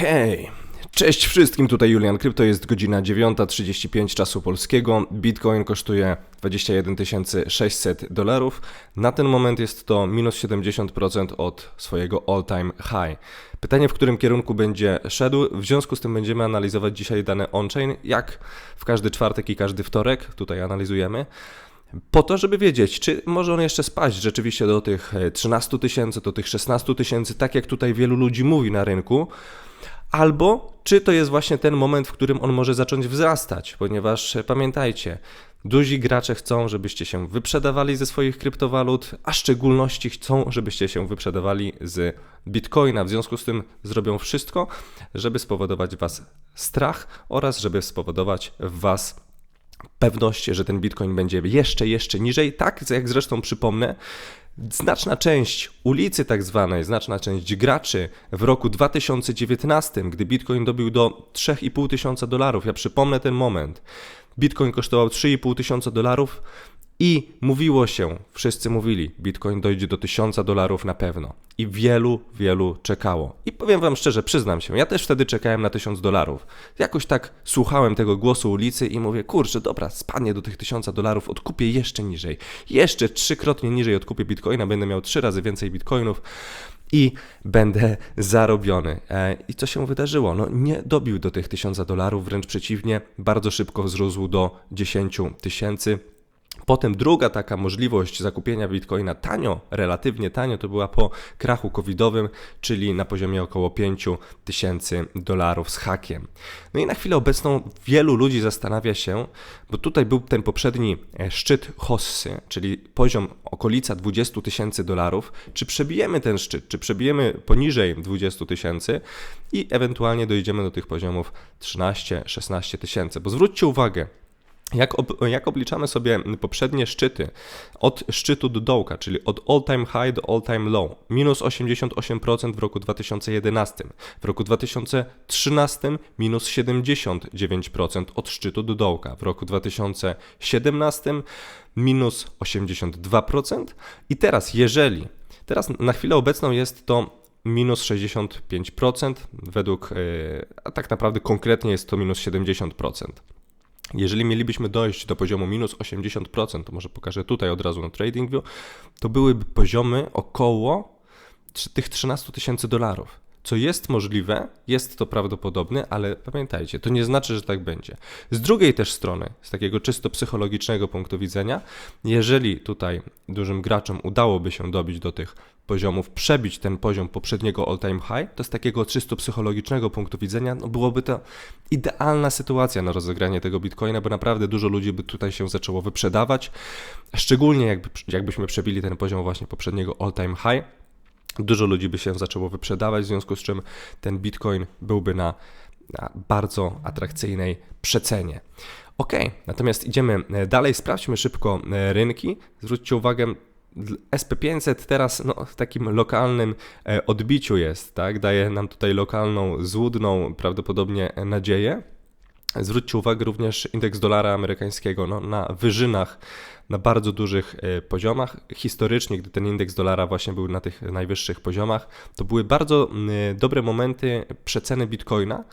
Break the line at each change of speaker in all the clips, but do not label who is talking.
Okej. Cześć wszystkim, tutaj Julian Krypto, jest godzina 9.35 czasu polskiego. Bitcoin kosztuje 21 600 dolarów. Na ten moment jest to minus 70% od swojego all-time high. Pytanie, w którym kierunku będzie szedł, w związku z tym będziemy analizować dzisiaj dane on-chain, jak w każdy czwartek i każdy wtorek, tutaj analizujemy po to, żeby wiedzieć, czy może on jeszcze spaść rzeczywiście do tych 13 tysięcy, do tych 16 tysięcy, tak jak tutaj wielu ludzi mówi na rynku, albo czy to jest właśnie ten moment, w którym on może zacząć wzrastać, ponieważ e, pamiętajcie, duzi gracze chcą, żebyście się wyprzedawali ze swoich kryptowalut, a w szczególności chcą, żebyście się wyprzedawali z Bitcoina. W związku z tym zrobią wszystko, żeby spowodować was strach oraz żeby spowodować w was pewność, że ten Bitcoin będzie jeszcze, jeszcze niżej. Tak, jak zresztą przypomnę, Znaczna część ulicy, tak zwanej, znaczna część graczy w roku 2019, gdy Bitcoin dobił do 3,5 tysiąca dolarów, ja przypomnę ten moment, Bitcoin kosztował 3,5 tysiąca dolarów, i mówiło się, wszyscy mówili, Bitcoin dojdzie do 1000 dolarów na pewno. I wielu, wielu czekało. I powiem Wam szczerze, przyznam się, ja też wtedy czekałem na 1000 dolarów. Jakoś tak słuchałem tego głosu ulicy i mówię, kurczę, dobra, spadnie do tych 1000 dolarów, odkupię jeszcze niżej. Jeszcze trzykrotnie niżej odkupię Bitcoina, będę miał trzy razy więcej Bitcoinów i będę zarobiony. E, I co się wydarzyło? No nie dobił do tych 1000 dolarów, wręcz przeciwnie, bardzo szybko wzrósł do 10 tysięcy. Potem druga taka możliwość zakupienia bitcoina tanio, relatywnie tanio, to była po krachu covidowym, czyli na poziomie około 5 tysięcy dolarów z hakiem. No i na chwilę obecną wielu ludzi zastanawia się, bo tutaj był ten poprzedni e, szczyt Hossy, czyli poziom okolica 20 tysięcy dolarów, czy przebijemy ten szczyt, czy przebijemy poniżej 20 tysięcy i ewentualnie dojdziemy do tych poziomów 13-16 tysięcy. Bo zwróćcie uwagę, jak, ob, jak obliczamy sobie poprzednie szczyty od szczytu do dołka, czyli od all time high do all time low, minus 88% w roku 2011, w roku 2013 minus 79% od szczytu do dołka, w roku 2017 minus 82% i teraz jeżeli, teraz na chwilę obecną jest to minus 65%, według, yy, a tak naprawdę konkretnie jest to minus 70%. Jeżeli mielibyśmy dojść do poziomu minus 80%, to może pokażę tutaj od razu na TradingView, to byłyby poziomy około tych 13 tysięcy dolarów. Co jest możliwe, jest to prawdopodobne, ale pamiętajcie, to nie znaczy, że tak będzie. Z drugiej też strony, z takiego czysto psychologicznego punktu widzenia, jeżeli tutaj dużym graczom udałoby się dobić do tych poziomów, przebić ten poziom poprzedniego all-time high, to z takiego czysto psychologicznego punktu widzenia no byłoby to idealna sytuacja na rozegranie tego bitcoina, bo naprawdę dużo ludzi by tutaj się zaczęło wyprzedawać, szczególnie jakby, jakbyśmy przebili ten poziom właśnie poprzedniego all-time high. Dużo ludzi by się zaczęło wyprzedawać, w związku z czym ten bitcoin byłby na, na bardzo atrakcyjnej przecenie. Ok, natomiast idziemy e, dalej, sprawdźmy szybko e, rynki. Zwróćcie uwagę, SP500 teraz no, w takim lokalnym e, odbiciu jest, tak? Daje nam tutaj lokalną, złudną prawdopodobnie nadzieję. Zwróćcie uwagę również indeks dolara amerykańskiego no, na wyżynach, na bardzo dużych e, poziomach. Historycznie, gdy ten indeks dolara właśnie był na tych najwyższych poziomach, to były bardzo dobre momenty przeceny bitcoina.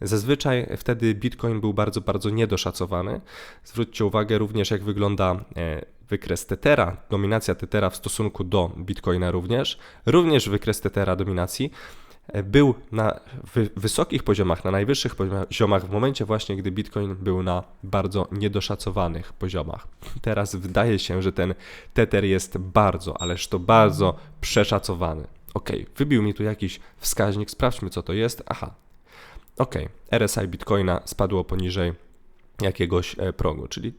Zazwyczaj wtedy bitcoin był bardzo, bardzo niedoszacowany. Zwróćcie uwagę również, jak wygląda e, wykres Tethera, dominacja Tethera w stosunku do Bitcoina również, również wykres Tethera dominacji był na wysokich poziomach, na najwyższych poziomach w momencie właśnie, gdy Bitcoin był na bardzo niedoszacowanych poziomach. Teraz wydaje się, że ten Tether jest bardzo, ależ to bardzo przeszacowany. Ok, wybił mi tu jakiś wskaźnik, sprawdźmy co to jest. Aha, ok, RSI Bitcoina spadło poniżej jakiegoś e, progu, czyli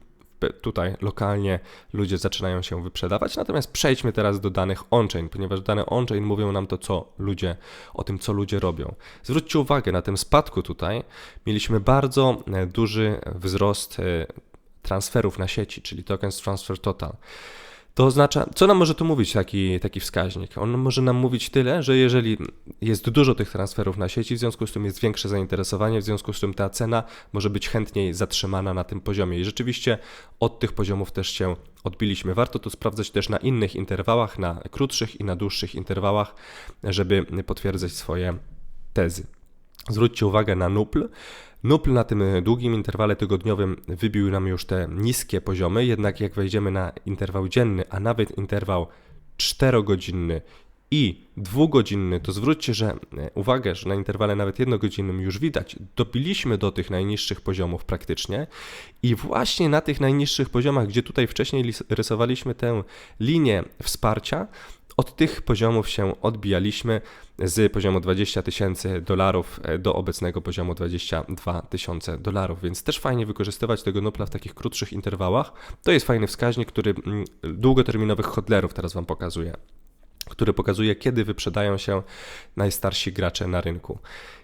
tutaj lokalnie ludzie zaczynają się wyprzedawać. Natomiast przejdźmy teraz do danych on-chain, ponieważ dane on-chain mówią nam to, co ludzie, o tym, co ludzie robią. Zwróćcie uwagę, na tym spadku tutaj mieliśmy bardzo e, duży wzrost e, transferów na sieci, czyli tokens transfer total. To oznacza, co nam może tu mówić taki, taki wskaźnik? On może nam mówić tyle, że jeżeli jest dużo tych transferów na sieci, w związku z tym jest większe zainteresowanie, w związku z tym ta cena może być chętniej zatrzymana na tym poziomie. I rzeczywiście od tych poziomów też się odbiliśmy. Warto to sprawdzać też na innych interwałach, na krótszych i na dłuższych interwałach, żeby potwierdzać swoje tezy. Zwróćcie uwagę na NUPL. NUPL na tym długim interwale tygodniowym wybił nam już te niskie poziomy, jednak jak wejdziemy na interwał dzienny, a nawet interwał 4-godzinny i dwugodzinny, to zwróćcie że, e, uwagę, że na interwale nawet jednogodzinnym już widać, dobiliśmy do tych najniższych poziomów praktycznie i właśnie na tych najniższych poziomach, gdzie tutaj wcześniej rysowaliśmy tę linię wsparcia, od tych poziomów się odbijaliśmy z poziomu 20 tysięcy dolarów e, do obecnego poziomu 22 tysiące dolarów, więc też fajnie wykorzystywać tego Nupla w takich krótszych interwałach. To jest fajny wskaźnik, który mm, długoterminowych hodlerów teraz Wam pokazuje który pokazuje, kiedy wyprzedają się najstarsi gracze na rynku.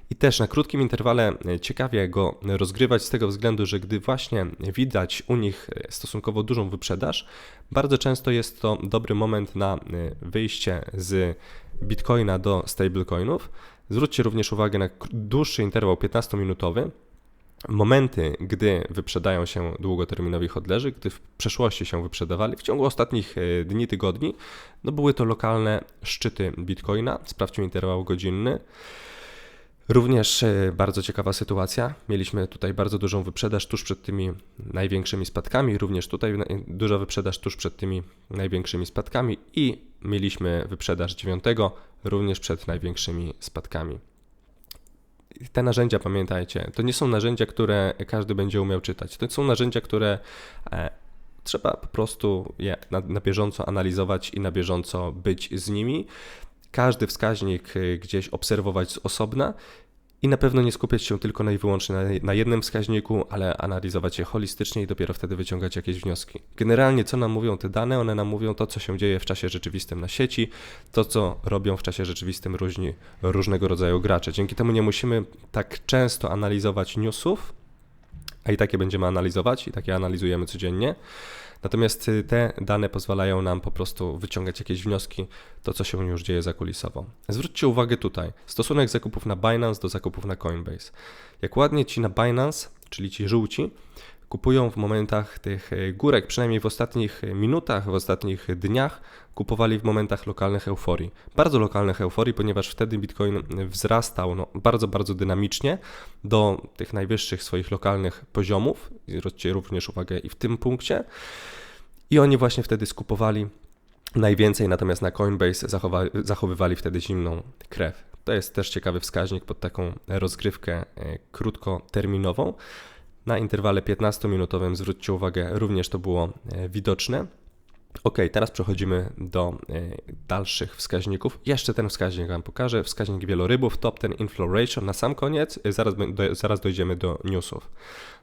I też na krótkim interwale e, ciekawie go rozgrywać z tego względu, że gdy właśnie widać u nich e, stosunkowo dużą wyprzedaż, bardzo często jest to dobry moment na e, wyjście z Bitcoina do stablecoinów. Zwróćcie również uwagę na dłuższy interwał 15-minutowy, momenty, gdy wyprzedają się długoterminowi hodlerzy, gdy w przeszłości się wyprzedawali, w ciągu ostatnich dni, tygodni, no były to lokalne szczyty Bitcoina. Sprawdźmy interwał godzinny. Również e, bardzo ciekawa sytuacja. Mieliśmy tutaj bardzo dużą wyprzedaż tuż przed tymi największymi spadkami, również tutaj duża wyprzedaż tuż przed tymi największymi spadkami i mieliśmy wyprzedaż dziewiątego również przed największymi spadkami. Te narzędzia, pamiętajcie, to nie są narzędzia, które każdy będzie umiał czytać. To są narzędzia, które e, trzeba po prostu je na, na bieżąco analizować i na bieżąco być z nimi każdy wskaźnik y, gdzieś obserwować z osobna i na pewno nie skupiać się tylko i wyłącznie na jednym wskaźniku, ale analizować je holistycznie i dopiero wtedy wyciągać jakieś wnioski. Generalnie co nam mówią te dane? One nam mówią to, co się dzieje w czasie rzeczywistym na sieci, to, co robią w czasie rzeczywistym różni, różnego rodzaju gracze. Dzięki temu nie musimy tak często analizować newsów, a i takie będziemy analizować i takie analizujemy codziennie. Natomiast y, te dane pozwalają nam po prostu wyciągać jakieś wnioski, to co się już dzieje zakulisowo. Zwróćcie uwagę tutaj, stosunek zakupów na Binance do zakupów na Coinbase. Jak ładnie ci na Binance, czyli ci żółci, kupują w momentach tych e, górek, przynajmniej w ostatnich minutach, w ostatnich dniach, kupowali w momentach lokalnych euforii. Bardzo lokalnych euforii, ponieważ wtedy Bitcoin wzrastał no, bardzo, bardzo dynamicznie do tych najwyższych swoich lokalnych poziomów. Zwróćcie również uwagę i w tym punkcie. I oni właśnie wtedy skupowali najwięcej, natomiast na Coinbase zachowywali wtedy zimną krew. To jest też ciekawy wskaźnik pod taką rozgrywkę e, krótkoterminową. Na interwale 15-minutowym, zwróćcie uwagę, również to było e, widoczne. Ok, teraz przechodzimy do e, dalszych wskaźników. Jeszcze ten wskaźnik Wam pokażę. Wskaźnik wielorybów, top ten inflow ratio. Na sam koniec, e, zaraz, zaraz dojdziemy do newsów.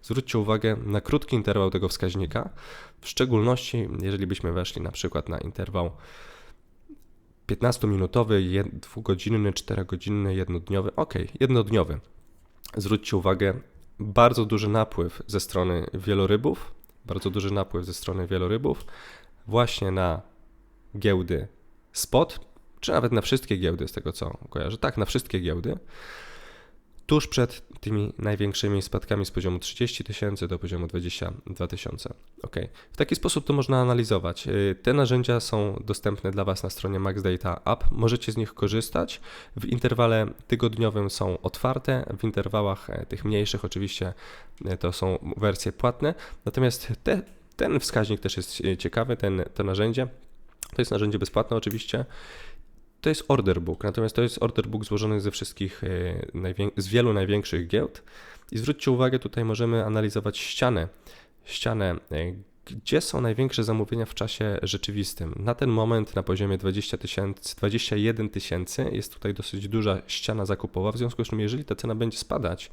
Zwróćcie uwagę na krótki interwał tego wskaźnika. W szczególności, jeżeli byśmy weszli na przykład na interwał 15-minutowy, 2-godzinny, 4-godzinny, jednodniowy. Ok, jednodniowy. Zwróćcie uwagę bardzo duży napływ ze strony wielorybów, bardzo duży napływ ze strony wielorybów właśnie na giełdy spot, czy nawet na wszystkie giełdy, z tego co kojarzę. Tak, na wszystkie giełdy tuż przed tymi największymi spadkami z poziomu 30 tysięcy do poziomu 22 tysiące. Ok, w taki sposób to można analizować. Y, te narzędzia są dostępne dla Was na stronie Max Data App. Możecie z nich korzystać. W interwale tygodniowym są otwarte, w interwałach e, tych mniejszych oczywiście e, to są wersje płatne. Natomiast te, ten wskaźnik też jest e, ciekawy, ten, to narzędzie. To jest narzędzie bezpłatne oczywiście to jest order book, natomiast to jest order book złożony ze wszystkich, e, z wielu największych giełd. I zwróćcie uwagę, tutaj możemy analizować ścianę, ścianę, e, gdzie są największe zamówienia w czasie rzeczywistym. Na ten moment na poziomie 20 tysięcy, 21 tysięcy jest tutaj dosyć duża ściana zakupowa, w związku z czym jeżeli ta cena będzie spadać,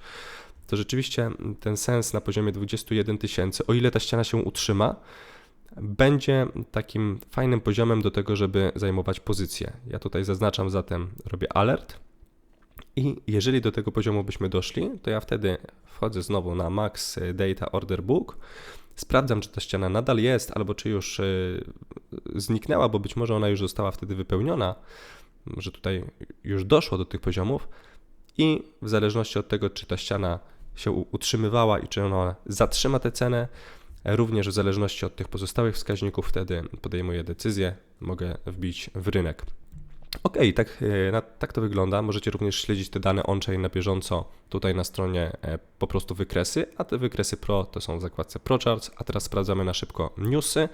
to rzeczywiście ten sens na poziomie 21 tysięcy, o ile ta ściana się utrzyma, będzie takim fajnym poziomem do tego, żeby zajmować pozycję. Ja tutaj zaznaczam zatem, robię alert. I jeżeli do tego poziomu byśmy doszli, to ja wtedy wchodzę znowu na Max Data Order Book, sprawdzam, czy ta ściana nadal jest, albo czy już e, zniknęła, bo być może ona już została wtedy wypełniona, że tutaj już doszło do tych poziomów. I w zależności od tego, czy ta ściana się utrzymywała i czy ona zatrzyma tę cenę, Również w zależności od tych pozostałych wskaźników wtedy podejmuję decyzję, mogę wbić w rynek. Ok, tak, e, tak to wygląda. Możecie również śledzić te dane on-chain na bieżąco tutaj na stronie e, po prostu wykresy, a te wykresy Pro to są w zakładce ProCharts, a teraz sprawdzamy na szybko newsy.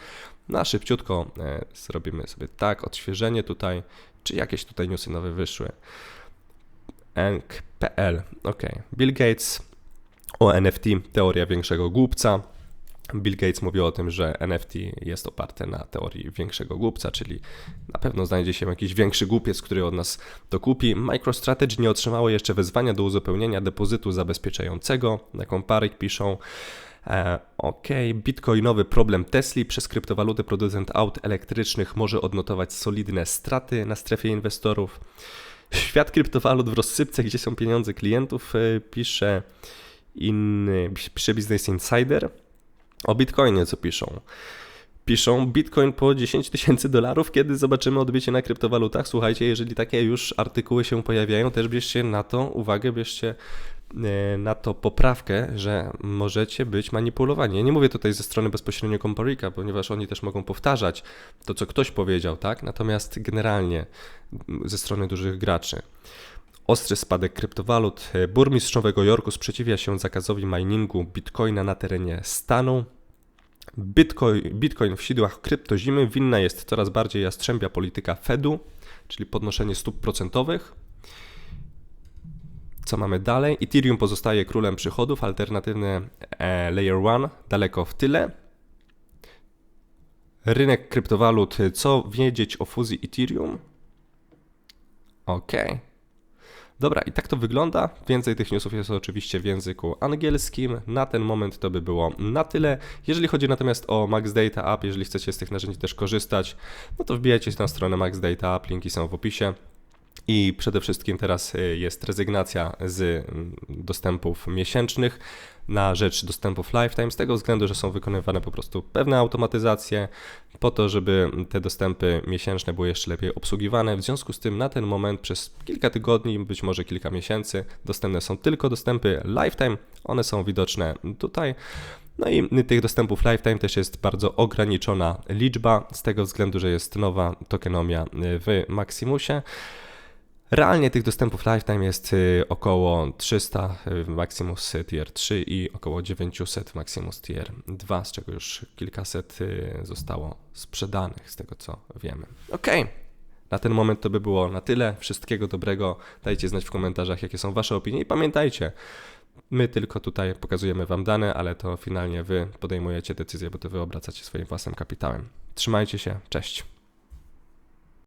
Na szybciutko e, zrobimy sobie tak, odświeżenie tutaj, czy jakieś tutaj newsy nowe wyszły. Enk.pl, ok. Bill Gates o NFT, teoria większego głupca. Bill Gates mówił o tym, że NFT jest oparte na teorii większego głupca, czyli na pewno znajdzie się jakiś większy głupiec, który od nas to kupi. MicroStrategy nie otrzymało jeszcze wezwania do uzupełnienia depozytu zabezpieczającego, na Comparik piszą. E, ok, bitcoinowy problem Tesla. Przez kryptowalutę producent aut elektrycznych może odnotować solidne straty na strefie inwestorów. Świat kryptowalut w rozsypce, gdzie są pieniądze klientów, e, pisze, in, pisze Business Insider. O Bitcoinie co piszą? Piszą Bitcoin po 10 tysięcy dolarów, kiedy zobaczymy odbicie na kryptowalutach. Słuchajcie, jeżeli takie już artykuły się pojawiają, też bierzcie na to uwagę, bierzcie e, na to poprawkę, że możecie być manipulowani. Ja nie mówię tutaj ze strony bezpośrednio Comparika, ponieważ oni też mogą powtarzać to, co ktoś powiedział, tak? Natomiast generalnie ze strony dużych graczy. Ostry spadek kryptowalut. Burmistrz Nowego Jorku sprzeciwia się zakazowi miningu bitcoina na terenie stanu. Bitcoin, Bitcoin w sidłach kryptozimy. Winna jest coraz bardziej jastrzębia polityka Fedu, czyli podnoszenie stóp procentowych. Co mamy dalej? Ethereum pozostaje królem przychodów, alternatywne e, Layer 1 daleko w tyle. Rynek kryptowalut. Co wiedzieć o fuzji Ethereum? Okej. Okay. Dobra, i tak to wygląda. Więcej tych newsów jest oczywiście w języku angielskim. Na ten moment to by było na tyle. Jeżeli chodzi natomiast o Max Data App, jeżeli chcecie z tych narzędzi też korzystać, no to wbijajcie na stronę Max Data App, linki są w opisie. I przede wszystkim teraz y, jest rezygnacja z mm, dostępów miesięcznych na rzecz dostępów lifetime, z tego względu, że są wykonywane po prostu pewne automatyzacje po to, żeby te dostępy miesięczne były jeszcze lepiej obsługiwane. W związku z tym na ten moment przez kilka tygodni, być może kilka miesięcy dostępne są tylko dostępy lifetime. One są widoczne tutaj. No i tych dostępów lifetime też jest bardzo ograniczona liczba, z tego względu, że jest nowa tokenomia w Maximusie. Realnie tych dostępów lifetime jest y, około 300 w Maximus Tier 3 i około 900 w Maximus Tier 2, z czego już kilkaset y, zostało sprzedanych, z tego co wiemy. Ok, na ten moment to by było na tyle. Wszystkiego dobrego. Dajcie znać w komentarzach, jakie są Wasze opinie i pamiętajcie, My tylko tutaj pokazujemy Wam dane, ale to finalnie Wy podejmujecie decyzję, bo to Wy obracacie swoim własnym kapitałem. Trzymajcie się, cześć.